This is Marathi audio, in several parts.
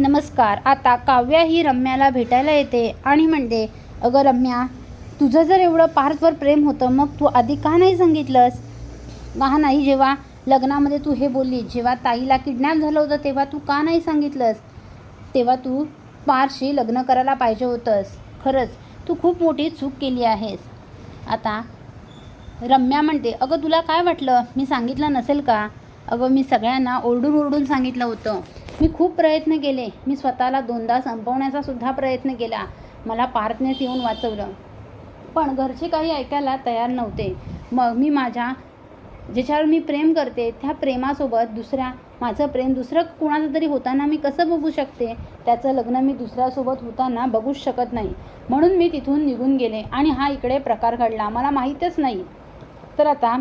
नमस्कार. आता काव्या ही रम्याला भेटायला येते आणि म्हणते अगं रम्या तुझं जर एवढं पार्थवर प्रेम होतं मग तू आधी का नाही सांगितलंस? का नाही? जेव्हा लग्नामध्ये तू हे बोलली जेव्हा ताईला किडनॅप झालं होतं तेव्हा तू का नाही सांगितलंस? तेव्हा तू पारशी लग्न करायला पाहिजे होतंस. खरंच तू खूप मोठी चूक केली आहेस. आता रम्या म्हणते अगं तुला काय वाटलं? मी सांगितलं नसेल का? अगं मी सगळ्यांना ओरडून ओरडून सांगितलं होतं. मी खूप प्रयत्न केले. मी स्वतःला दोनदा संपवण्याचा सुद्धा प्रयत्न केला. मला पार्थनेच येऊन वाचवलं. पण घरचे काही ऐकायला तयार नव्हते. मग मी माझ्या ज्याच्यावर मी प्रेम करते त्या प्रेमासोबत दुसऱ्या माझं प्रेम दुसरं कुणाचं तरी होताना मी कसं बघू शकते? त्याचं लग्न मी दुसऱ्यासोबत होताना बघूच शकत नाही. म्हणून मी तिथून निघून गेले आणि हा इकडे प्रकार घडला. मला माहीतच नाही. तर आता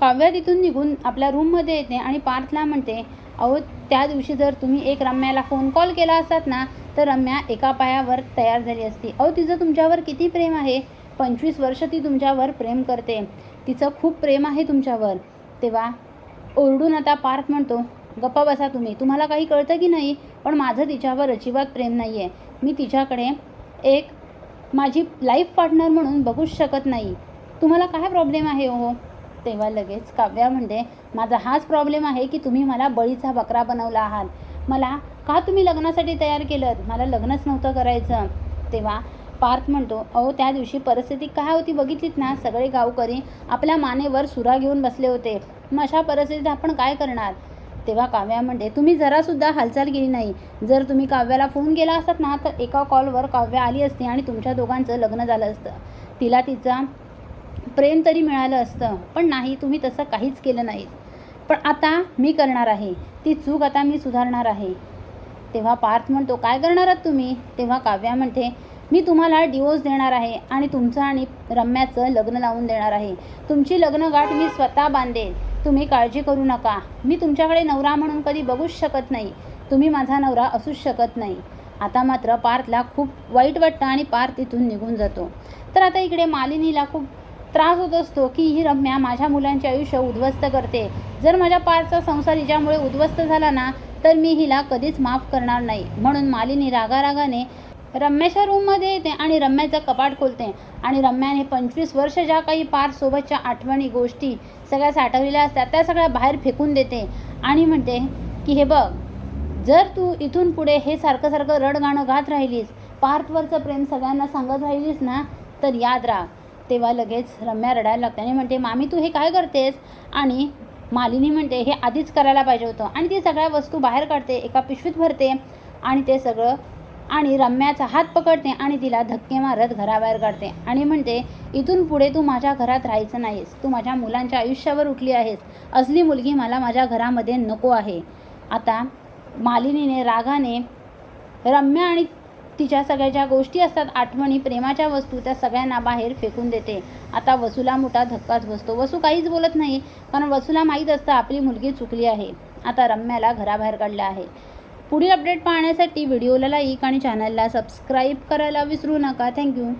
काव्या तिथून निघून आपल्या रूममध्ये येते आणि पार्थला म्हणते अहो त्या दिवशी जर तुम्ही एक रम्याला फोन कॉल केला असतात ना तर रम्या एका पायावर तयार झाली असती. अहो तिचं तुमच्यावर किती प्रेम आहे? पंचवीस वर्ष ती तुमच्यावर प्रेम करते. तिचं खूप प्रेम आहे तुमच्यावर. तेव्हा ओरडून आता पार्थ म्हणतो गप्पा बसा तुम्ही. तुम्हाला काही कळतं की नाही? पण माझं तिच्यावर अजिबात प्रेम नाही आहे मी तिच्याकडे एक माझी लाईफ पार्टनर म्हणून बघूच शकत नाही. तुम्हाला काय प्रॉब्लेम आहे हो तेव्हा लगेच काव्या म्हणते माझा हाच प्रॉब्लेम आहे की तुम्ही मला बळीचा बकरा बनवला आहात. मला का तुम्ही लग्नासाठी तयार केलं मला लग्नच नव्हतं करायचं. तेव्हा पार्थ म्हणतो अहो त्या दिवशी परिस्थिती काय होती बघितलीत ना? सगळे गावकरी आपल्या मानेवर सुरा घेऊन बसले होते. मग अशा परिस्थितीत आपण काय करणार? तेव्हा काव्या म्हणते तुम्ही जरासुद्धा हालचाल केली नाही. जर तुम्ही काव्याला फोन केला असतात ना तर एका कॉलवर काव्या आली असती आणि तुमच्या दोघांचं लग्न झालं असतं. तिला तिचा प्रेम तरी मिळालं असतं पण नाही तुम्ही तसं काहीच केलं नाही पण आता मी करणार आहे. ती चूक आता मी सुधारणार आहे. तेव्हा पार्थ म्हणतो काय करणार आहात तुम्ही? तेव्हा काव्या म्हणते मी तुम्हाला डिवोर्स देणार आहे आणि तुमचं आणि रम्याचं लग्न लावून देणार आहे. तुमची लग्नगाठ मी स्वतः बांधेन. तुम्ही काळजी करू नका. मी तुमच्याकडे नवरा म्हणून कधी बघूच शकत नाही. तुम्ही माझा नवरा असूच शकत नाही. आता मात्र पार्थला खूप वाईट वाटतं आणि पार्थ तिथून निघून जातो. तर आता इकडे मालिनीला खूप त्रास होत असतो की ही रम्या माझ्या मुलांचे आयुष्य उद्ध्वस्त करते. जर माझ्या पारचा संसार हिच्यामुळे उद्ध्वस्त झाला ना तर मी हिला कधीच माफ करणार नाही. म्हणून मालिनी रागारागाने रम्याच्या रूममध्ये येते आणि रम्याचं कपाट खोलते. आणि रम्याने पंचवीस वर्ष ज्या काही पारसोबतच्या आठवणी गोष्टी सगळ्या साठवलेल्या असतात त्या सगळ्या बाहेर फेकून देते. आणि म्हणते की हे बघ जर तू इथून पुढे हे सारखं सारखं रडगाणं गात राहिलीस पार्थवरचं प्रेम सगळ्यांना सांगत राहिलीस ना तर याद राहा. तेव्हा लगेच रम्या रडायला लागते आणि म्हणते मामी तू हे काय करतेस? आणि मालिनी म्हणते हे आधीच करायला पाहिजे होतं. आणि ती सगळ्या वस्तू बाहेर काढते एका पिशवीत भरते आणि ते सगळं आणि रम्याचा हात पकडते आणि तिला धक्के मारत घराबाहेर काढते आणि म्हणते इथून पुढे तू माझ्या घरात राहायचं नाहीस. तू माझ्या मुलांच्या आयुष्यावर उठली आहेस. असली मुलगी मला माझ्या घरामध्ये नको आहे. आता मालिनीने रागाने रम्या आणि तिच्या सगळ्या ज्या गोष्टी असतात आठवणी प्रेमाच्या वस्तू त्या सगळ्यांना बाहेर फेकून देते. आता वसूला मोठा धक्काच बसतो. वसू काहीच बोलत नाही कारण वसूला माहीत असतं आपली मुलगी चुकली आहे. आता रम्याला घराबाहेर काढलं आहे. पुढील अपडेट पाहण्यासाठी व्हिडिओला लाईक आणि चॅनलला सबस्क्राईब करायला विसरू नका. थँक्यू